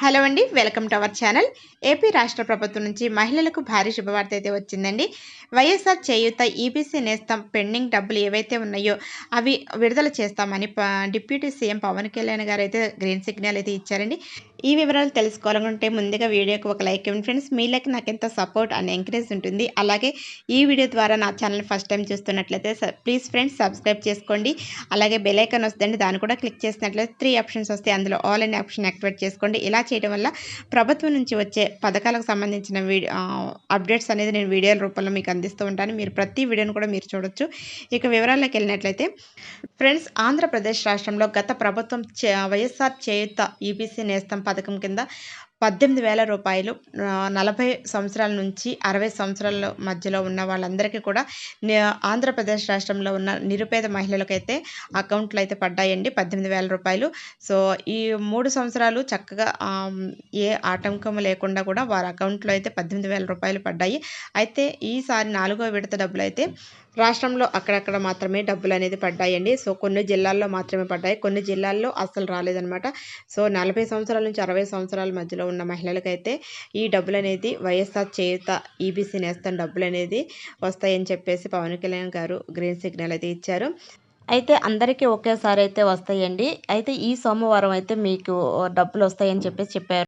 Hello అండి welcome to our channel. AP రాష్ట్ర ప్రభుత్వం నుంచి మహిళలకు భారీ శుభవార్త అయితే వచ్చిందండి. YSR Cheyutha EBC Nestham pending డబ్బులు ఏవైతే ఉన్నాయో అవి విడుదల చేస్తామని డిప్యూటీ సీఎం పవన్ కళ్యాణ్ గారు అయితే గ్రీన్ సిగ్నల్ అయితే ఇచ్చారండి. ఈ వివరాలు తెలుసుకోవాలనుకుంటే ముందుగా వీడియోకి ఒక లైక్ ఇవ్వండి ఫ్రెండ్స్. మీ లైక్ నాకు ఎంత సపోర్ట్ అండ్ ఎంకరేజ్ ఉంటుంది. అలాగే ఈ వీడియో ద్వారా నా ఛానల్ ఫస్ట్ టైం చూస్తున్నట్లయితే ప్లీజ్ ఫ్రెండ్స్ సబ్స్క్రైబ్ చేసుకోండి. అలాగే బెలైకన్ వస్తుందండి దాన్ని కూడా క్లిక్ చేసినట్లయితే త్రీ ఆప్షన్స్ వస్తాయి. అందులో ఆల్ అండ్ ఆప్షన్ యాక్టివేట్ చేసుకోండి. ఇలా చేయడం వల్ల ప్రభుత్వం నుంచి వచ్చే పథకాలకు సంబంధించిన వీడియో అప్డేట్స్ అనేది నేను వీడియోల రూపంలో మీకు అందిస్తూ ఉంటాను. మీరు ప్రతి వీడియోను కూడా మీరు చూడొచ్చు. ఇక వివరాల్లోకి వెళ్ళినట్లయితే ఫ్రెండ్స్ ఆంధ్రప్రదేశ్ రాష్ట్రంలో గత ప్రభుత్వం వైఎస్ఆర్ చేయుత ఈబీసీ నేస్తం పథకం కింద పద్దెనిమిది వేల రూపాయలు నలభై సంవత్సరాల నుంచి అరవై సంవత్సరాల మధ్యలో ఉన్న వాళ్ళందరికీ కూడా ఆంధ్రప్రదేశ్ రాష్ట్రంలో ఉన్న నిరుపేద మహిళలకైతే అకౌంట్లు అయితే పడ్డాయండి పద్దెనిమిది వేల రూపాయలు. సో ఈ మూడు సంవత్సరాలు చక్కగా ఏ ఆటంకం లేకుండా కూడా వారి అకౌంట్లో అయితే పద్దెనిమిది వేల రూపాయలు పడ్డాయి. అయితే ఈసారి నాలుగో విడత డబ్బులు అయితే రాష్ట్రంలో అక్కడక్కడ మాత్రమే డబ్బులు అనేది పడ్డాయండి. సో కొన్ని జిల్లాల్లో మాత్రమే పడ్డాయి కొన్ని జిల్లాల్లో అస్సలు రాలేదనమాట సో నలభై సంవత్సరాల నుంచి అరవై సంవత్సరాల మధ్యలో ఉన్న మహిళలకైతే ఈ డబ్బులు అనేది వైఎస్ఆర్ చేయుత ఈబీసీ నేస్తం డబ్బులు అనేది వస్తాయని చెప్పేసి పవన్ కళ్యాణ్ గారు గ్రీన్ సిగ్నల్ అయితే ఇచ్చారు. అయితే అందరికీ ఒకేసారి అయితే వస్తాయండి. అయితే ఈ సోమవారం అయితే మీకు డబ్బులు వస్తాయని చెప్పేసి చెప్పారు.